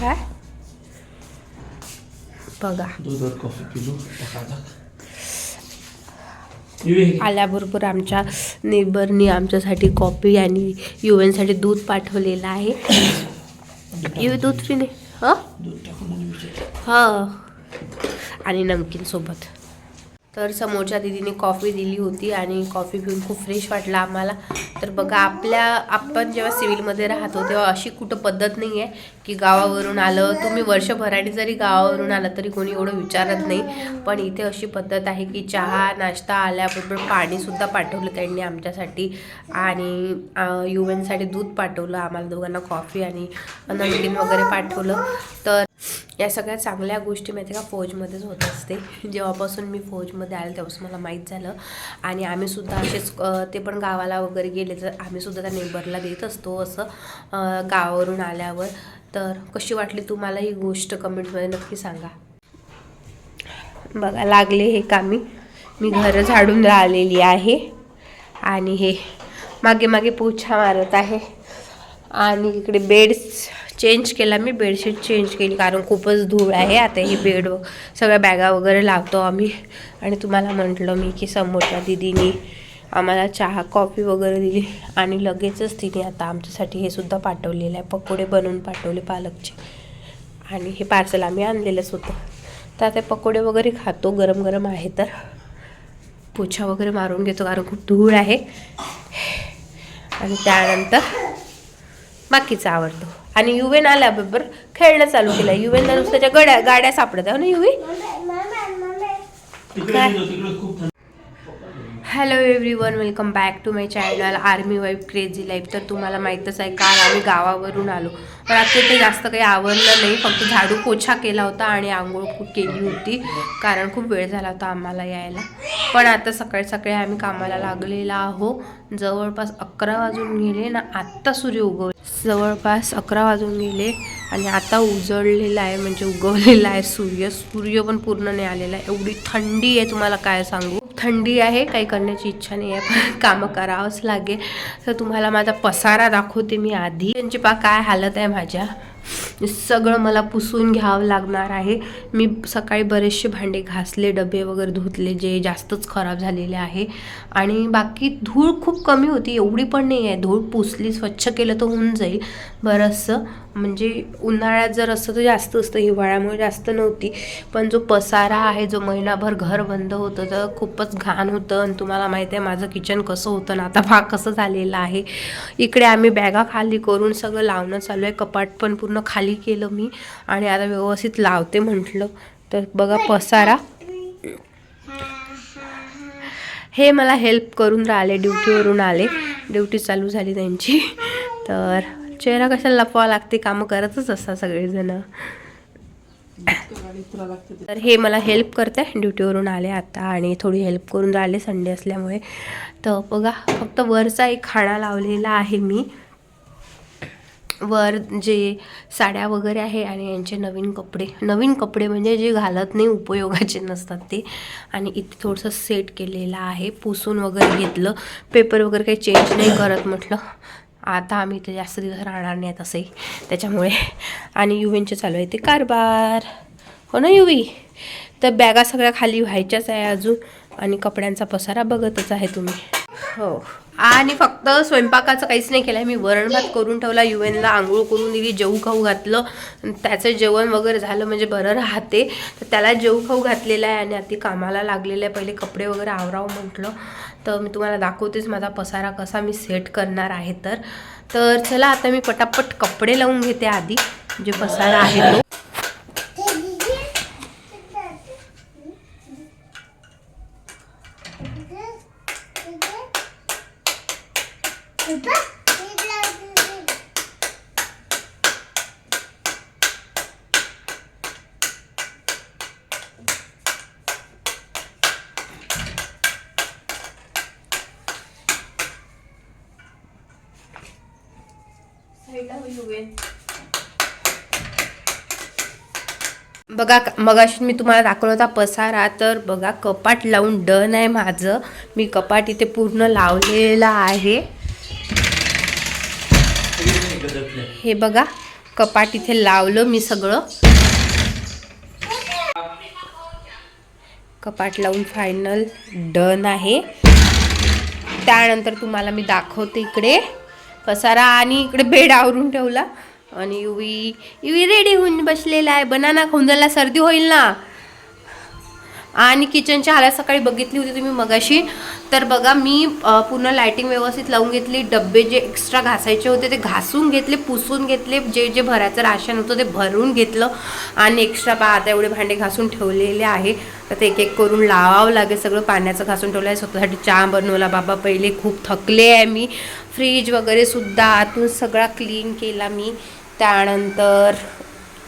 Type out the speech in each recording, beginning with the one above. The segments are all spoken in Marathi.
काय? बघा. दुधात कॉफी पिलो आल्याबरोबर आमच्या नेबरनी आमच्यासाठी कॉफी आणि युएनसाठी दूध पाठवलेलं आहे. यू दूध पिणे हां? हां. आणि नमकीन सोबत. तर समोरच्या दिदीने कॉफी दिली होती आणि कॉफी पिऊन खूप फ्रेश वाटलं आम्हाला. तर बघा आपल्या आपण जेव्हा सिव्हिलमध्ये राहतो तेव्हा अशी कुठं पद्धत नाही आहे की गावावरून आलं तुम्ही वर्षभराने जरी गावावरून आलं तरी कोणी एवढं विचारत नाही. पण इथे अशी पद्धत आहे की चहा नाश्ता आल्याबरोबर पाणीसुद्धा पाठवलं त्यांनी आमच्यासाठी आणि यू एनसाठी दूध पाठवलं आम्हाला दोघांना कॉफी आणि नमकीन वगैरे पाठवलं. तर या सगळ्या चांगल्या गोष्टी माहिती का फौजमध्येच होत असते. जेव्हापासून मी फौजमध्ये आले तेव्हापासून मला माहीत झालं. आणि आम्हीसुद्धा असेच ते पण गावाला वगैरे गेले तर आम्हीसुद्धा त्या नेबरला देत असतो असं गावावरून आल्यावर. तर कशी वाटली तुम्हाला ही गोष्ट कमेंटमध्ये नक्की सांगा. बघा लागले हे कामी. मी घरं झाडून राहिलेली आहे. आणि हे मागे मागे पोछा मारत आहे. आणि इकडे बेड्स चेंज केला मी बेडशीट चेंज केली. कारण खूपच धूळ आहे आता ही बेड सगळ्या बॅगा वगैरे लावतो आम्ही. आणि तुम्हाला म्हटलं मी की समोरच्या दिदीनी आम्हाला चहा कॉफी वगैरे दिली. आणि लगेचच तिने आता आमच्यासाठी हे सुद्धा पाठवलेलं आहे. पकोडे बनवून पाठवले पालकचे. आणि हे पार्सल आम्ही आणलेलंच होतं. तर आता पकोडे वगैरे खातो. गरम गरम आहे तर. पोछा वगैरे मारून घेतो कारण खूप धूळ आहे. आणि त्यानंतर बाकीचं आवडतो. आणि युवेन आल्याबरोबर खेळणं चालू केलं. युवेनला दुसऱ्याच्या गड्या गाड्या सापडत. आहे हो ना युवी काय? गेलो, तिकडे खूप थंड hello everyone welcome back to my channel army wife crazy life तर तुम्हाला माहीतच आहे काल आम्ही गावावरून आलो. पण आता ते जास्त काही आवडलं नाही फक्त झाडू पोछा केला होता आणि आंघोळ खूप केली होती कारण खूप वेळ झाला होता आम्हाला यायला. पण आता सकाळी सकाळी आम्ही कामाला लागलेला आहो जवळपास अकरा वाजून गेले ना आत्ता सूर्य उगव जवळपास अकरा वाजून गेले आणि आता उजळलेला आहे म्हणजे उगवलेला आहे सूर्य. सूर्य पण पूर्ण नाही आलेला आहे. एवढी थंडी आहे तुम्हाला काय सांगू? थंडी आहे काही करण्याची इच्छा नाही आहे पण कामं करावंच लागेल. तर तुम्हाला माझा पसारा दाखवते मी आधी. त्यांची पा काय हालत आहे माझ्या? सगळं मला पुसून घ्यावं लागणार आहे. मी सकाळी बरेचसे भांडे घासले डबे वगैरे धुतले जे जास्तच खराब झालेले आहे. आणि बाकी धूळ खूप कमी होती एवढी पण नाही आहे. धूळ पुसली स्वच्छ केलं तर होऊन जाईल. बरंचसं म्हणजे उन्हाळ्यात जर असं तर जास्त असतं हिवाळ्यामुळे जास्त नव्हती. पण जो पसारा आहे जो महिनाभर घर बंद होतं तर खूपच घाण होतं. आणि तुम्हाला माहिती आहे माझं किचन कसं होतं ना आता भाग कसं झालेलं आहे. इकडे आम्ही बॅगा खाली करून सगळं लावणं चालू आहे. कपाट पण पूर्ण खाली केलं मी आणि आता व्यवस्थित लावते म्हटलं. तर बघा पसारा. हे मला हेल्प करून राहिले ड्युटीवरून आले. ड्युटी चालू झाली त्यांची. तर चेहरा कशाला लपवा लागते? कामं करतच असतात सगळेजण. तर हे मला हेल्प करते ड्युटीवरून आले आता आणि थोडी हेल्प करून राहिले संडे असल्यामुळे. तर बघा फक्त वरचा एक खाणा लावलेला आहे मी. वर जे साड्या वगैरे आहे आणि यांचे नवीन कपडे. नवीन कपडे म्हणजे जे घालत नाही उपयोगाचे नसतात ते. आणि इथे थोडंसं सेट केलेलं आहे पुसून वगैरे घेतलं. पेपर वगैरे काही चेंज नाही करत म्हटलं. आता आम्ही इथे जास्त दिवस राहणार नाही असंही त्याच्यामुळे. आणि युवींचे चालू आहे ते कारभार. हो ना युवी? तर बॅगा सगळ्या खाली व्हायच्याच आहे अजून. आणि कपड्यांचा पसारा बघतच आहे तुम्ही. हो. आणि फक्त स्वयंपाकाचं काहीच नाही केलं आहे मी वरण भात करून ठेवला युएनला आंघोळ करून दिली जेऊ खाऊ घातलं. त्याचं जेवण वगैरे झालं म्हणजे बरं राहते. तर त्याला जेऊ खाऊ घातलेलं आहे आणि आता कामाला लागलेलं आहे. पहिले कपडे वगैरे आवरावं म्हटलं. तर मी तुम्हाला दाखवतेच माझा पसारा कसा मी सेट करणार आहे तर. तर चला आता मी पटापट कपडे लावून घेते आधी. जे पसारा आहे तो. बघा मगाशी मी तुम्हाला दाखवला होता पसारा तर बघा कपाट लावून डन आहे माझं. मी कपाट इथे पूर्ण लावलेलं आहे सगळी नाही गदटल्या. हे बघा कपाट इथे लावलं मी सगळं. कपाट लावून फायनल डन आहे. त्यानंतर तुम्हाला मी दाखवते इकडे. पसारा आणि इकडे बेड आवरून ठेवला. आणि युवी युवी रेडी होऊन बसलेला आहे. बनाना खाऊन जायला सर्दी होईल ना. आणि किचनच्या हाल्या सकाळी बघितली होती तुम्ही मगाशी. तर बघा मी पूर्ण लायटिंग व्यवस्थित लावून घेतली. डब्बे जे एक्स्ट्रा घासायचे होते ते घासून घेतले पुसून घेतले. जे जे भरायचं राशन होतं ते भरून घेतलं. आणि एक्स्ट्रा पा आता एवढे भांडे घासून ठेवलेले आहे. तर ते एक एक करून लावावं लागेल सगळं. पाण्याचं घासून ठेवलं आहे स्वतःसाठी चहा बनवला. बाबा पहिले खूप थकले आहे मी. फ्रीज वगैरे सुद्धा आतून सगळा क्लीन केला मी. त्यानंतर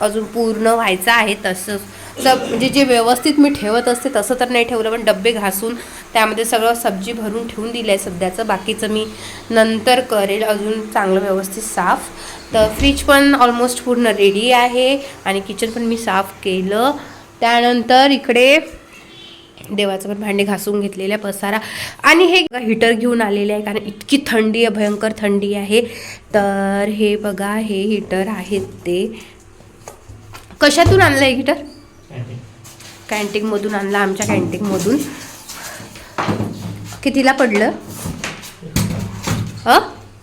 अजून पूर्ण व्हायचं आहे तसंच सब म्हणजे जे व्यवस्थित मी ठेवत असते तसं तर नाही ठेवलं पण डब्बे घासून त्यामध्ये सगळं सब्जी भरून ठेवून दिलं आहे सध्याचं. बाकीचं मी नंतर करेल. अजून चांगलं व्यवस्थित साफ. तर फ्रीज पण ऑलमोस्ट पूर्ण रेडी आहे आणि किचन पण मी साफ केलं. त्यानंतर इकडे देवाचं पण भांडे घासून घेतलेलं आहे पसारा. आणि हे हीटर घेऊन आलेले आहे कारण इतकी थंडी आहे भयंकर थंडी आहे. तर हे बघा हे हीटर आहेत ते. कशातून आणलं आहे हीटर? कॅन्टीन कॅन्टीनमधून आणलं आमच्या कॅन्टीनमधून कितीला पडलं? अ?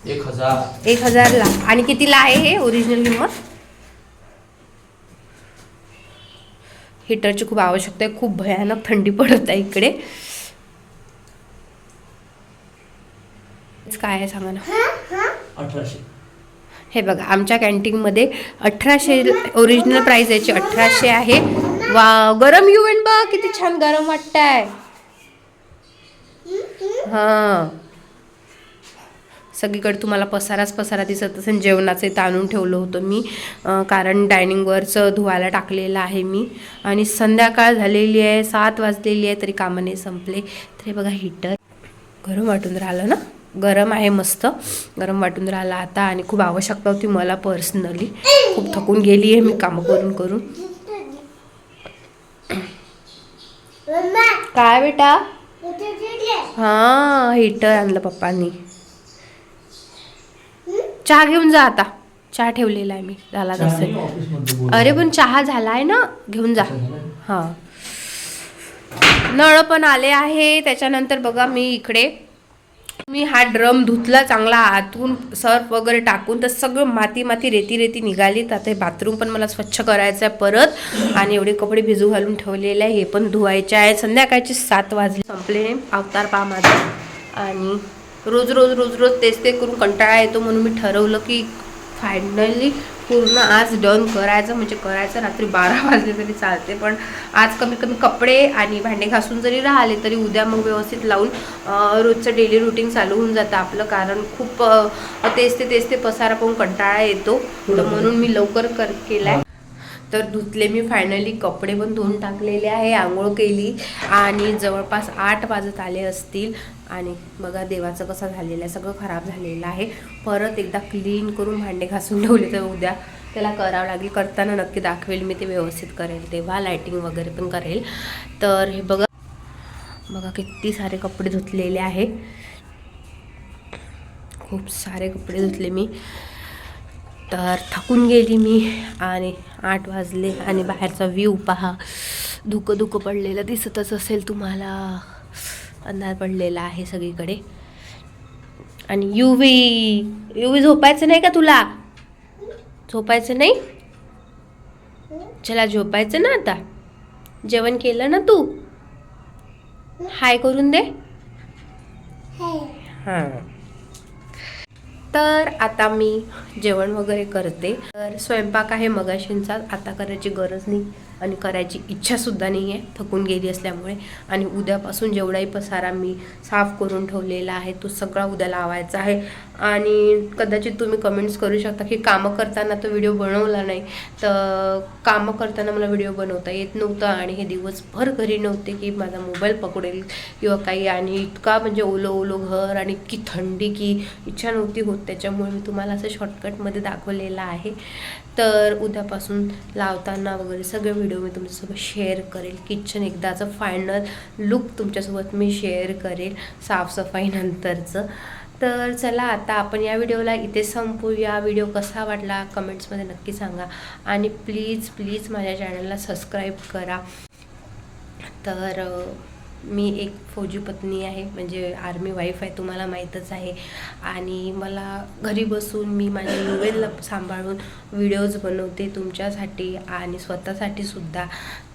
एक हजार. एक हजारला. आणि कितीला आहे हे ओरिजिनल किंमत? हीटरची खूप आवश्यकता आहे खूप भयानक थंडी पडत आहे इकडे. काय आहे सांगा ना? अठराशे. हे बघा आमच्या कॅन्टीनमध्ये अठराशे ओरिजिनल प्राईस याची अठराशे आहे. वा गरम युवन बघ किती छान गरम वाटतंय. हां. सगळीकडे तुम्हाला पसाराच पसारा दिसत असेल जेवणाचे ताणून ठेवलं होतं मी. कारण डायनिंगवरचं धुवायला टाकलेलं आहे मी. आणि संध्याकाळ झालेली आहे सात वाजलेली आहे तरी कामं नाही संपले. तरी बघा हीटर गरम वाटून राहिलं ना? गरम आहे मस्त. गरम वाटून राहिलं आता आणि खूप आवश्यकता होती मला पर्सनली खूप थकून गेली आहे मी कामं करून करून. काय बेटा? हां हीटर आणलं पप्पांनी. चहा घेऊन जा आता. चहा ठेवलेला आहे मी. झाला मध्ये अरे पण चहा झालाय ना? घेऊन जा. हां. नळ पण आले आहे. त्याच्यानंतर बघा मी इकडे मी हा ड्रम धुतला चांगला आतून सर्फ वगैरे टाकून तर सगळं माती माती रेती रेती निघाली. तर आता हे बाथरूम पण मला स्वच्छ करायचं आहे परत. आणि एवढे कपडे भिजू घालून ठेवलेले आहे. हे पण धुवायचे आहे. संध्याकाळचे सात वाजले. संपले अवतार पा माझा. आणि रोज रोज रोज रोज तेच ते करून कंटाळा येतो म्हणून मी ठरवलं की फायनली पूर्ण आज डन करायचं म्हणजे करायचं रात्री बारा वाजले तरी चालते. पण आज कमी कमी कपडे आणि भांडे घासून जरी राहिले तरी उद्या मग व्यवस्थित लावून रोजचं डेली रुटीन चालू होऊन जातं आपलं. कारण खूप तेच ते तेच ते पसारा पाहून कंटाळा येतो. तर म्हणून मी लवकर कर केलाय. तर धुतले मी फायनली कपडे पण धुवून टाकलेले आहे आंघोळ केली. आणि जवळपास आठ वाजत आले असतील. आणि बघा देवाचं कसं झालेलं आहे सगळं खराब झालेलं आहे. परत एकदा क्लीन करून भांडे घासून ठेवले तर उद्या त्याला करावं लागेल. करताना नक्की दाखवेल मी ते व्यवस्थित करेल. तेव्हा लायटिंग वगैरे पण करेल. तर हे बघा बघा किती सारे कपडे धुतलेले आहे. खूप सारे कपडे धुतले मी. तर थकून गेली मी आणि आठ वाजले आणि बाहेरचा व्ह्यू पहा. धुकं धुकं पडलेलं दिसतच असेल तुम्हाला. अंधार पडलेला आहे सगळीकडे. आणि युवी युवी झोपायचं नाही का तुला? झोपायचं नाही? चला झोपायचं ना आता. जेवण केलं ना तू? हाय करून दे. हां. तर आता मी जेवण वगैरे करते. तर स्वयंपाक आहे मगाशींचा आता करायची गरज नाही. आणि करायची इच्छासुद्धा नाही आहे थकून गेली असल्यामुळे. आणि उद्यापासून जेवढाही पसारा मी साफ करून ठेवलेला आहे तो सगळा उद्या लावायचा आहे. आणि कदाचित तुम्ही कमेंट्स करू शकता की कामं करताना तो व्हिडिओ बनवला नाही. तर कामं करताना मला व्हिडिओ बनवता येत नव्हतं आणि हे दिवसभर घरी नव्हते की माझा मोबाईल पकडेल किंवा काही. आणि इतका म्हणजे ओलं ओलं घर आणि इतकी थंडी की इच्छा नव्हती होत. त्याच्यामुळे मी तुम्हाला असं शॉर्टकटमध्ये दाखवलेलं आहे. तर उद्यापासून लावताना वगैरे सगळे व्हिडिओ मी तुमच्यासोबत शेअर करेल. किचन एकदाचं फायनल लुक तुमच्यासोबत मी शेअर करेल साफसफाईनंतरचं. तर चला आता आपण या व्हिडिओला इथे संपूया. व्हिडिओ कसा वाटला कमेंट्समध्ये नक्की सांगा. आणि प्लीज प्लीज माझ्या चॅनलला सबस्क्राईब करा. तर मी एक फौजी पत्नी आहे म्हणजे आर्मी वाईफ आहे तुम्हाला माहीतच आहे. आणि मला घरी बसून मी माझ्या मोबाईलला सांभाळून व्हिडिओज बनवते तुमच्यासाठी आणि स्वतःसाठी सुद्धा.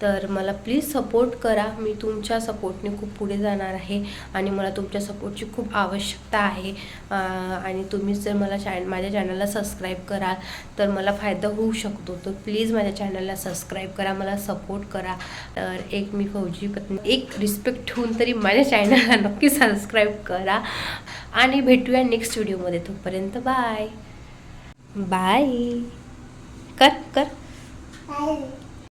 तर मला प्लीज सपोर्ट करा. मी तुमच्या सपोर्टने खूप पुढे जाणार आहे आणि मला तुमच्या सपोर्टची खूप आवश्यकता आहे. आणि तुम्हीच जर मला चॅन माझ्या चॅनलला सबस्क्राईब कराल तर मला फायदा होऊ शकतो. तर प्लीज माझ्या चॅनलला सबस्क्राईब करा मला सपोर्ट करा. तर एक मी फौजी पत्नी एक रिस्पेक्ट ठेवून तरी माझ्या चॅनलला नक्की सबस्क्राईब करा. आणि भेटूया नेक्स्ट व्हिडिओमध्ये तोपर्यंत बाय बाय कर कर. Bye.